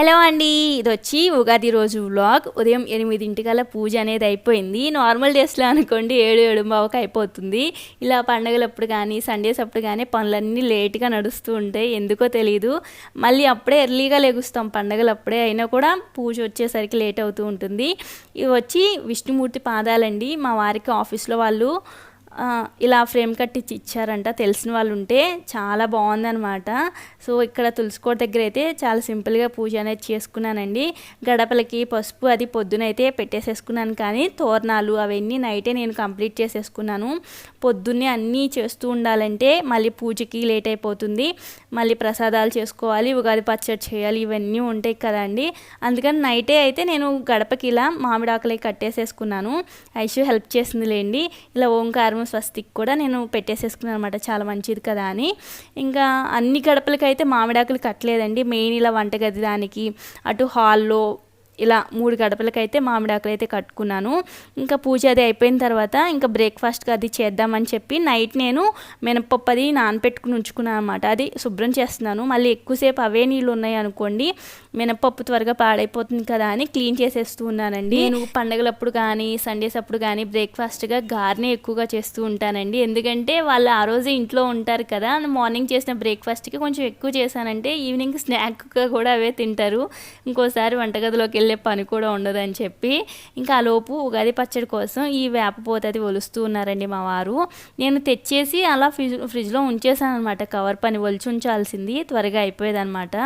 Hello అండి. ఇది వచ్చి ఉగాది రోజు వ్లాగ్. ఉదయం ఎనిమిదింటికల్లా పూజ అనేది అయిపోయింది. నార్మల్ డేస్లో అనుకోండి ఏడు ఏడు బావకు అయిపోతుంది. ఇలా పండగలప్పుడు కానీ సండేస్ అప్పుడు కానీ పనులన్నీ లేట్గా నడుస్తూ ఉంటాయి ఎందుకో తెలియదు మళ్ళీ అప్పుడే ఎర్లీగా లెగుస్తాం. పండగలు అప్పుడే అయినా కూడా పూజ వచ్చేసరికి లేట్ అవుతూ ఉంటుంది. ఇవి వచ్చి విష్ణుమూర్తి పాదాలండి. మా వారికి ఆఫీస్లో వాళ్ళు ఇలా ఫ్రేమ్ కట్టించి ఇచ్చారంట. తెలిసిన వాళ్ళు ఉంటే చాలా బాగుందనమాట సో ఇక్కడ తులసికోట దగ్గర అయితే చాలా సింపుల్గా పూజ అనేది చేసుకున్నానండి. గడపలకి పసుపు అది పొద్దున అయితే పెట్టేసేసుకున్నాను. కానీ తోరణాలు అవన్నీ నైటే నేను కంప్లీట్ చేసేసుకున్నాను. పొద్దున్నే అన్నీ చేస్తూ ఉండాలంటే మళ్ళీ పూజకి లేట్ అయిపోతుంది. మళ్ళీ ప్రసాదాలు చేసుకోవాలి ఉగాది పచ్చడి చేయాలి ఇవన్నీ ఉంటాయి కదండి. అందుకని నైటే అయితే నేను గడపకి ఇలా మామిడాకులై కట్టేసేసుకున్నాను. ఐషు హెల్ప్ చేసింది లేండి ఇలా ఓంకారం స్వస్తిక్ కూడా నేను పెట్టేసేసుకున్నాను అనమాట చాలా మంచిది కదా అని. ఇంకా అన్ని గడపలకైతే మామిడాకులు కట్టలేదండి. మెయిన్ ఇలా వంటగది దానికి అటు హాల్లో ఇలా మూడు గడపలకైతే మామిడాకులు అయితే కట్టుకున్నాను. ఇంకా పూజ అది అయిపోయిన తర్వాత ఇంకా బ్రేక్ఫాస్ట్కి అది చేద్దామని చెప్పి నైట్ నేను మినపప్పు అది నానపెట్టుకుని ఉంచుకున్నాను అనమాట అది శుభ్రం చేస్తున్నాను. మళ్ళీ ఎక్కువసేపు అవే నీళ్ళు ఉన్నాయి అనుకోండి మినపప్పు త్వరగా పాడైపోతుంది కదా అని క్లీన్ చేసేస్తూ ఉన్నానండి. నేను పండగలప్పుడు కానీ సండేస్ అప్పుడు కానీ బ్రేక్ఫాస్ట్గా గార్నే ఎక్కువగా చేస్తూ ఉంటానండి. ఎందుకంటే వాళ్ళు ఆ రోజే ఇంట్లో ఉంటారు కదా మార్నింగ్ చేసిన బ్రేక్ఫాస్ట్కి కొంచెం ఎక్కువ చేశానంటే ఈవినింగ్ స్నాక్గా కూడా అవే తింటారు. ఇంకోసారి వంటగదిలోకి వెళ్ళే పని కూడా ఉండదని చెప్పి ఇంకా ఆ లోపు ఉగాది పచ్చడి కోసం ఈ వేపపోత అది ఒలుస్తూ ఉన్నారండి మా వారు. నేను తెచ్చేసి అలా ఫ్రిడ్జ్ ఫ్రిడ్జ్లో ఉంచేసాను అనమాట కవర్ పని ఒలిచి ఉంచాల్సింది త్వరగా అయిపోయేదనమాట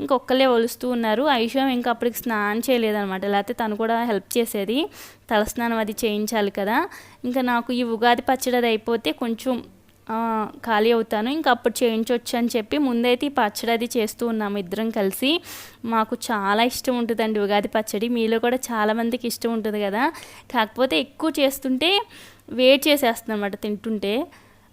ఇంకొక్కలే ఒలుస్తూ ఉన్నారు. ఐషం ఇంకా అప్పటికి స్నానం చేయలేదనమాట లేకపోతే తను కూడా హెల్ప్ చేసేది. తలస్నానం అది చేయించాలి కదా. ఇంకా నాకు ఈ ఉగాది పచ్చడి అది అయిపోతే కొంచెం ఖాళీ అవుతాను. ఇంకా అప్పుడు చేయించవచ్చు అని చెప్పి ముందైతే ఈ పచ్చడి అది చేస్తూ ఉన్నాము ఇద్దరం కలిసి. మాకు చాలా ఇష్టం ఉంటుందండి ఉగాది పచ్చడి. మీలో కూడా చాలామందికి ఇష్టం ఉంటుంది కదా. కాకపోతే ఎక్కువ చేస్తుంటే వేడి చేసేస్తుంది అనమాట తింటుంటే.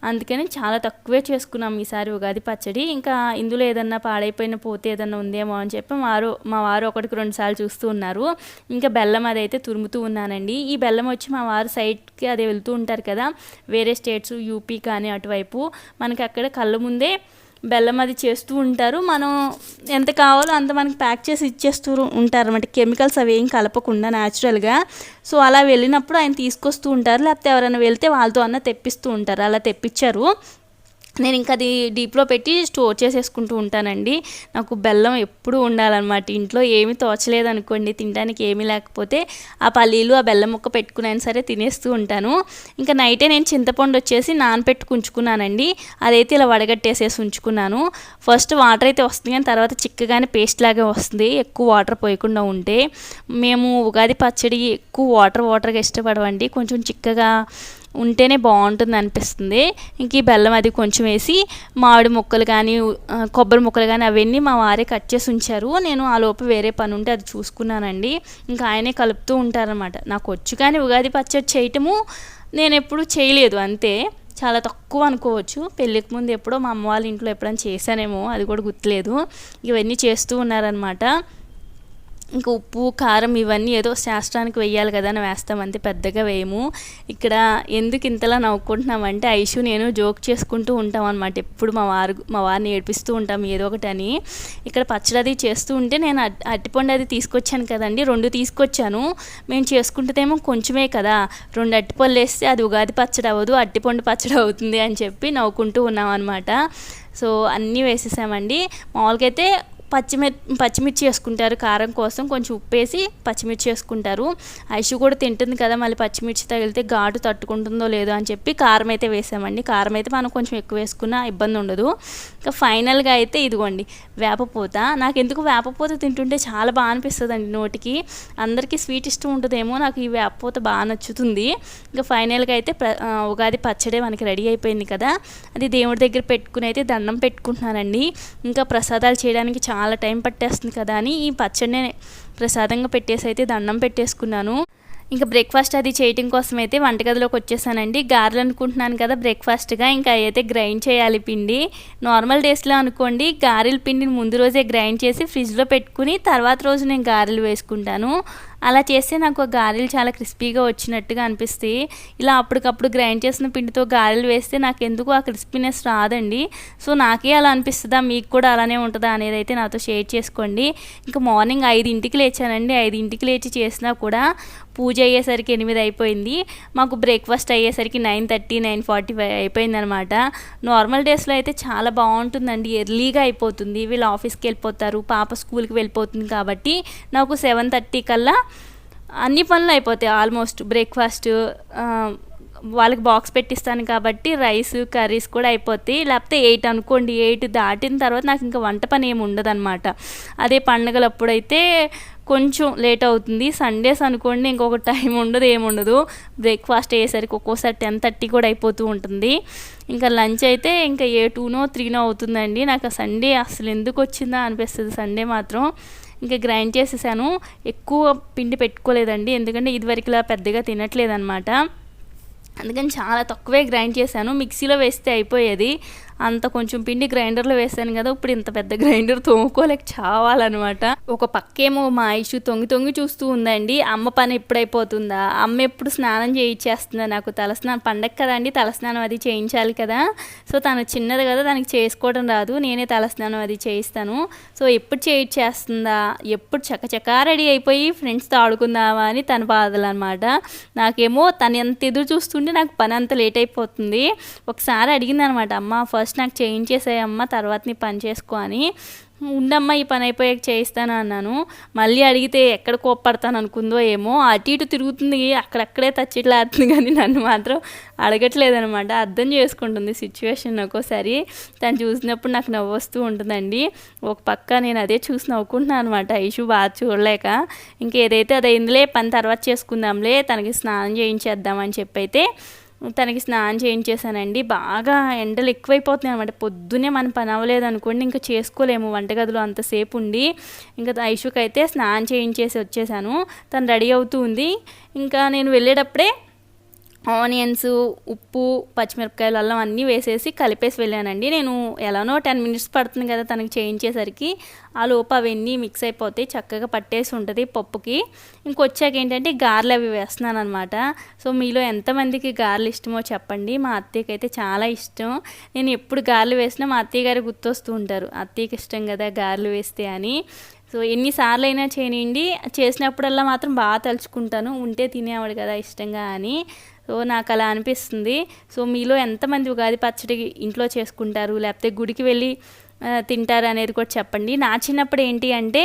అందుకని చాలా తక్కువే చేసుకున్నాం ఈసారి ఉగాది పచ్చడి. ఇంకా ఇందులో ఏదన్నా పాడైపోయిన పోతే ఏదన్నా ఉందేమో అని చెప్పి వారు మా వారు ఒకటికి రెండు సార్లు చూస్తూ ఉన్నారు. ఇంకా బెల్లం అదైతే తురుముతూ ఉన్నానండి. ఈ బెల్లం వచ్చి మా వారు సైడ్కి అదే వెళ్తూ ఉంటారు కదా వేరే స్టేట్స్ యూపీ కానీ అటువైపు. మనకి అక్కడ కళ్ళ ముందే బెల్లం అది చేస్తూ ఉంటారు. మనం ఎంత కావాలో అంత మనకి ప్యాక్ చేసి ఇచ్చేస్తూ ఉంటారు అనమాట కెమికల్స్ అవి ఏం కలపకుండా న్యాచురల్గా. సో అలా వెళ్ళినప్పుడు ఆయన తీసుకొస్తూ ఉంటారు. లేకపోతే ఎవరైనా వెళ్తే వాళ్ళతో అన్న తెప్పిస్తూ ఉంటారు. అలా తెప్పించారు. నేను ఇంకా అది డీప్లో పెట్టి స్టోర్ చేసేసుకుంటూ ఉంటానండి. నాకు బెల్లం ఎప్పుడు ఉండాలన్నమాట. ఇంట్లో ఏమీ తోచలేదు అనుకోండి తినడానికి ఏమీ లేకపోతే ఆ పల్లీలు ఆ బెల్లం ముక్క పెట్టుకున్నాను సరే తినేస్తూ ఉంటాను. ఇంకా నైటే నేను చింతపండు వచ్చేసి నానపెట్టుకు ఉంచుకున్నానండి అదైతే ఇలా వడగట్టేసేసి ఉంచుకున్నాను. ఫస్ట్ వాటర్ అయితే వస్తుంది కానీ తర్వాత చిక్కగానే పేస్ట్ లాగా వస్తుంది. ఎక్కువ వాటర్ పోయకుండా ఉంటే. మేము ఉగాది పచ్చడి ఎక్కువ వాటర్ వాటర్గా ఇష్టపడవండి కొంచెం చిక్కగా ఉంటేనే బాగుంటుంది అనిపిస్తుంది. ఇంక ఈ బెల్లం అది కొంచెం వేసి మామిడి ముక్కలు కానీ కొబ్బరి ముక్కలు కానీ అవన్నీ మా వారే కట్ చేసి ఉంచారు. నేను ఆ లోపు వేరే పని ఉంటే అది చూసుకున్నానండి. ఇంకా ఆయనే కలుపుతూ ఉంటారనమాట నాకు వచ్చు కానీ ఉగాది పచ్చడి చేయటము నేను ఎప్పుడు చేయలేదు అంతే. చాలా తక్కువ అనుకోవచ్చు. పెళ్ళికి ముందు ఎప్పుడో మా అమ్మ వాళ్ళ ఇంట్లో ఎప్పుడైనా చేశానేమో అది కూడా గుర్తులేదు. ఇవన్నీ చేస్తూ ఉన్నారనమాట ఇంకా ఉప్పు కారం ఇవన్నీ ఏదో శాస్త్రానికి వెయ్యాలి కదా అని వేస్తాం. అంతే పెద్దగా వేయము. ఇక్కడ ఎందుకు ఇంతలా నవ్వుకుంటున్నామంటే ఐషు నేను జోక్ చేసుకుంటూ ఉంటాం అనమాట ఎప్పుడు మా వారు మా వారిని ఏడిపిస్తూ ఉంటాం ఏదో ఒకటి అని. ఇక్కడ పచ్చడి అది చేస్తూ ఉంటే నేను అరటిపండు అది తీసుకొచ్చాను కదండి. రెండు తీసుకొచ్చాను. మేము చేసుకుంటేమో కొంచెమే కదా. రెండు అరటిపళ్ళు వేస్తే అది ఉగాది పచ్చడి అవ్వదు అరటిపండు పచ్చడి అవుతుంది అని చెప్పి నవ్వుకుంటూ ఉన్నాం అనమాట సో అన్నీ వేసేసామండి. మామూలుగా అయితే పచ్చిమి పచ్చిమిర్చి వేసుకుంటారు. కారం కోసం కొంచెం ఉప్పు వేసి పచ్చిమిర్చి వేసుకుంటారు. ఐషు కూడా తింటుంది కదా మళ్ళీ పచ్చిమిర్చి తగిలితే ఘాటు తట్టుకుంటుందో లేదో అని చెప్పి కారం అయితే వేసామండి. కారం అయితే మనం కొంచెం ఎక్కువ వేసుకున్నా ఇబ్బంది ఉండదు. ఇంకా ఫైనల్గా అయితే ఇదిగోండి వేపపూత నాకు ఎందుకు వేపపూత తింటుంటే చాలా బాగా అనిపిస్తుంది అండి నోటికి. అందరికీ స్వీట్ ఇష్టం ఉంటుందేమో నాకు ఈ వేపపూత బాగా నచ్చుతుంది. ఇంకా ఫైనల్గా అయితే ప్ర ఉగాది పచ్చడే మనకి రెడీ అయిపోయింది కదా. అది దేవుడి దగ్గర పెట్టుకుని అయితే దండం పెట్టుకుంటున్నానండి. ఇంకా ప్రసాదాలు చేయడానికి చాలా చాలా టైం పట్టేస్తుంది కదా అని ఈ పచ్చడినే ప్రసాదంగా పెట్టేసి అయితే దండం పెట్టేసుకున్నాను. ఇంకా బ్రేక్ఫాస్ట్ అది చేయటం కోసం అయితే వంటగదిలోకి వచ్చేసానండి. గారెలు అనుకుంటున్నాను కదా బ్రేక్ఫాస్ట్గా ఇంకా అయితే గ్రైండ్ చేయాలి పిండి. నార్మల్ డేస్లో అనుకోండి గారెల పిండిని ముందు రోజే గ్రైండ్ చేసి ఫ్రిడ్జ్లో పెట్టుకుని తర్వాత రోజు నేను గారెలు వేసుకుంటాను. అలా చేస్తే నాకు గారెలు చాలా క్రిస్పీగా వచ్చినట్టుగా అనిపిస్తాయి ఇలా అప్పటికప్పుడు గ్రైండ్ చేసిన పిండితో గారెలు వేస్తే నాకు ఎందుకు ఆ క్రిస్పీనెస్ రాదండి. సో నాకే అలా అనిపిస్తుందా? మీకు కూడా అలానే ఉంటుందా? అనేది అయితే నాతో షేర్ చేసుకోండి. ఇంకా మార్నింగ్ ఐదింటికి లేచానండి. ఐదింటికి లేచి చేసినా కూడా పూజ అయ్యేసరికి ఎనిమిది అయిపోయింది. మాకు బ్రేక్ఫాస్ట్ అయ్యేసరికి nine thirty nine forty five అయిపోయింది అనమాట నార్మల్ డేస్లో అయితే చాలా బాగుంటుందండి. ఎర్లీగా అయిపోతుంది. వీళ్ళు ఆఫీస్కి వెళ్ళిపోతారు. పాప స్కూల్కి వెళ్ళిపోతుంది కాబట్టి నాకు సెవెన్ థర్టీ కల్లా అన్ని పనులు అయిపోతాయి ఆల్మోస్ట్. బ్రేక్ఫాస్ట్ వాళ్ళకి బాక్స్ పెట్టిస్తాను కాబట్టి రైస్ కర్రీస్ కూడా అయిపోతాయి. లేకపోతే ఎయిట్ అనుకోండి ఎయిట్ దాటిన తర్వాత నాకు ఇంకా వంట పని ఏమి ఉండదన్నమాట. అదే పండగలప్పుడైతే కొంచెం లేట్ అవుతుంది. సండేస్ అనుకోండి ఇంకొక టైం ఉండదు ఏముండదు. బ్రేక్ఫాస్ట్ అయ్యేసరికి ఒక్కోసారి టెన్ థర్టీ కూడా అయిపోతూ ఉంటుంది. ఇంకా లంచ్ అయితే ఇంకా ఏ టూనో త్రీనో అవుతుందండి. నాకు సండే అసలు ఎందుకు వచ్చిందా అనిపిస్తుంది. సండే మాత్రం ఇంకా గ్రైండ్ చేసేసాను. ఎక్కువ పిండి పెట్టుకోలేదండి. ఎందుకంటే ఇదివరకులా పెద్దగా తినట్లేదు అనమాట అందుకని చాలా తక్కువే గ్రైండ్ చేశాను. మిక్సీలో వేస్తే అయిపోయేది. అంత కొంచెం పిండి గ్రైండర్లో వేసాను కదా ఇప్పుడు ఇంత పెద్ద గ్రైండర్ తోముకోలేక చావాలన్నమాట. ఒక పక్కేమో మా ఐషు తొంగి తొంగి చూస్తూ ఉందండి అమ్మ పని ఎప్పుడైపోతుందా అమ్మ ఎప్పుడు స్నానం చేయించేస్తుందా నాకు? తలస్నానం పండగ కదా అండి తలస్నానం అది చేయించాలి కదా. సో తను చిన్నది కదా దానికి చేసుకోవడం రాదు నేనే తలస్నానం అది చేయిస్తాను. సో ఎప్పుడు చేయించేస్తుందా ఎప్పుడు చకచకా రెడీ అయిపోయి ఫ్రెండ్స్తో ఆడుకుందామా అని తన బాధలు అనమాట నాకేమో తను ఎంత ఎదురు చూస్తుంటే నాకు పని అంత లేట్ అయిపోతుంది. ఒకసారి అడిగింది అనమాట అమ్మ ఫస్ట్ ఫస్ట్ నాకు చేయించేసాయమ్మ తర్వాత నీ పని చేసుకో అని. ఉండమ్మా ఈ పని అయిపోయాక చేయిస్తాను అన్నాను. మళ్ళీ అడిగితే ఎక్కడ కోప్పడతాను అనుకుందో ఏమో అటు ఇటు తిరుగుతుంది అక్కడక్కడే తచ్చిట్లాడుతుంది కానీ నన్ను మాత్రం అడగట్లేదనమాట. అర్థం చేసుకుంటుంది సిచ్యువేషన్ ఒక్కోసారి. తను చూసినప్పుడు నాకు నవ్వు వస్తూ ఉంటుందండి. ఒక పక్క నేను అదే చూసి నవ్వుకుంటున్నాను అనమాట. ఇష్యూ బాగా చూడలేక. ఇంకేదైతే అది అయిందిలే పని తర్వాత చేసుకుందాంలే తనకి స్నానం చేయించేద్దామని చెప్పి అయితే తనకి స్నానం చేయించేసానండి బాగా ఎండలు ఎక్కువైపోతున్నాయి అనమాట పొద్దునే మనం పని అవ్వలేదు అనుకోండి ఇంకా చేసుకోలేము. వంటగదిలో అంతసేపు ఉండి ఇంకా ఐషుకైతే అయితే స్నానం చేయించేసి వచ్చేసాను. తను రెడీ అవుతూ ఉంది. ఇంకా నేను వెళ్ళేటప్పుడే ఆనియన్స్ ఉప్పు పచ్చిమిరపకాయలు అల్లం అన్నీ వేసేసి కలిపేసి వెళ్ళానండి. నేను ఎలానో టెన్ మినిట్స్ పడుతుంది కదా తనకి చేయించేసరికి. ఆ లోపు అవన్నీ మిక్స్ అయిపోతాయి చక్కగా పట్టేసి ఉంటుంది పప్పుకి. ఇంకొచ్చాక ఏంటంటే గారెలు అవి వేస్తున్నాను అనమాట సో మీలో ఎంతమందికి గారెలు ఇష్టమో చెప్పండి. మా అత్తయ్యకి అయితే చాలా ఇష్టం. నేను ఎప్పుడు గారెలు వేసినా మా అత్తయ్య గారు గుర్తొస్తూ ఉంటారు. అత్తయ్యకి ఇష్టం కదా గారెలు వేస్తే అని. సో ఎన్నిసార్లు అయినా చేయనివ్వండి చేసినప్పుడల్లా మాత్రం బాగా తలుచుకుంటాను. ఉంటే తినేవాడు కదా ఇష్టంగా అని. సో నాకు అలా అనిపిస్తుంది. సో మీలో ఎంతమంది ఉగాది పచ్చడి ఇంట్లో చేసుకుంటారు? లేకపోతే గుడికి వెళ్ళి తింటారు అనేది కూడా చెప్పండి. నా చిన్నప్పుడు ఏంటి అంటే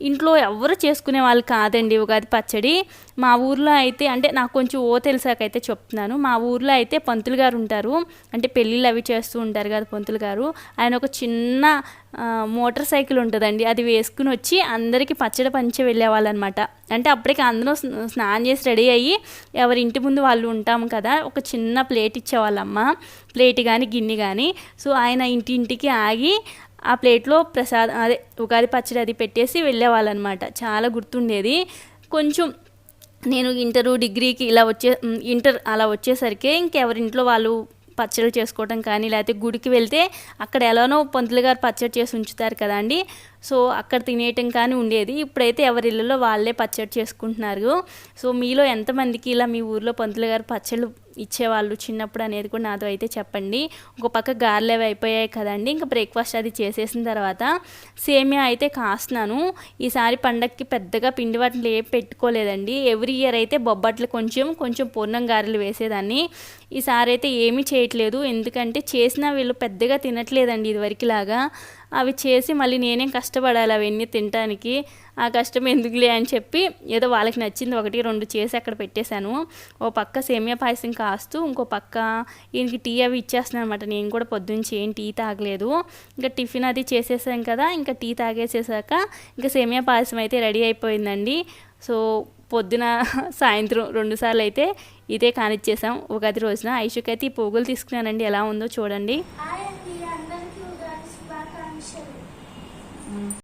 ఇంట్లో ఎవరు చేసుకునే వాళ్ళు కాదండి ఉగాది పచ్చడి. మా ఊర్లో అయితే అంటే నాకు కొంచెం ఓ తెలిసాకైతే చెప్తున్నాను. మా ఊర్లో అయితే పంతులు గారు ఉంటారు. అంటే పెళ్ళిళ్ళు అవి చేస్తూ ఉంటారు కదా పంతులు గారు. ఆయన ఒక చిన్న మోటార్ సైకిల్ ఉంటుందండి. అది వేసుకుని వచ్చి అందరికీ పచ్చడి పంచి వెళ్ళేవాళ్ళనమాట. అంటే అప్పటికి అందరూ స్నానం చేసి రెడీ అయ్యి ఎవరి ఇంటి ముందు వాళ్ళు ఉంటాము కదా ఒక చిన్న ప్లేట్ ఇచ్చేవాళ్ళమ్మ. ప్లేట్ కానీ గిన్నె కానీ సో ఆయన ఇంటింటికి ఆగి ఆ ప్లేట్లో ప్రసాదం అదే ఉగాది పచ్చడి అది పెట్టేసి వెళ్ళేవాళ్ళనమాట. చాలా గుర్తుండేది. కొంచెం నేను ఇంటరు డిగ్రీకి ఇలా వచ్చే ఇంటర్ అలా వచ్చేసరికి ఇంకెవరింట్లో వాళ్ళు పచ్చడి చేసుకోవటం కానీ లేకపోతే గుడికి వెళ్తే అక్కడ ఎలానో పంతులు గారు పచ్చడి చేసి ఉంచుతారు కదా అండి సో అక్కడ తినేయటం కానీ ఉండేది. ఇప్పుడైతే ఎవరి ఇళ్ళలో వాళ్ళే పచ్చడి చేసుకుంటున్నారు. సో మీలో ఎంతమందికి ఇలా మీ ఊర్లో పంతులు గారు పచ్చళ్ళు ఇచ్చేవాళ్ళు చిన్నప్పుడు అనేది కూడా నాతో అయితే చెప్పండి. ఒక పక్క గారెలు అవి అయిపోయాయి కదండి. ఇంకా బ్రేక్ఫాస్ట్ అది చేసేసిన తర్వాత సేమియా అయితే కాస్తున్నాను. ఈసారి పండగకి పెద్దగా పిండి వాటిని ఏం పెట్టుకోలేదండి. ఎవ్రీ ఇయర్ అయితే బొబ్బట్లు కొంచెం కొంచెం పూర్ణం గారెలు వేసేదాన్ని. ఈసారి అయితే ఏమీ చేయట్లేదు. ఎందుకంటే చేసినా వీళ్ళు పెద్దగా తినట్లేదండి ఇదివరకులాగా అవి చేసి మళ్ళీ నేనేం కష్టపడాలి అవన్నీ తినడానికి ఆ కష్టం ఎందుకులే అని చెప్పి ఏదో వాళ్ళకి నచ్చింది ఒకటి రెండు చేసి అక్కడ పెట్టేశాను. ఓ పక్క సేమియా పాయసం కాస్తూ ఇంకో పక్క ఈయనకి టీ అవి ఇచ్చేస్తున్నాను అనమాట నేను కూడా పొద్దున్నుంచి ఏం టీ తాగలేదు. ఇంకా టిఫిన్ అది చేసేసాం కదా ఇంకా టీ తాగేసేసాక ఇంకా సేమియా పాయసం అయితే రెడీ అయిపోయిందండి. సో పొద్దున సాయంత్రం రెండు సార్లు అయితే ఇదే కానిచ్చేసాం. ఉగాది రోజున ఐషుకి అయితే ఈ పోగులు తీసుకున్నానండి. ఎలా ఉందో చూడండి.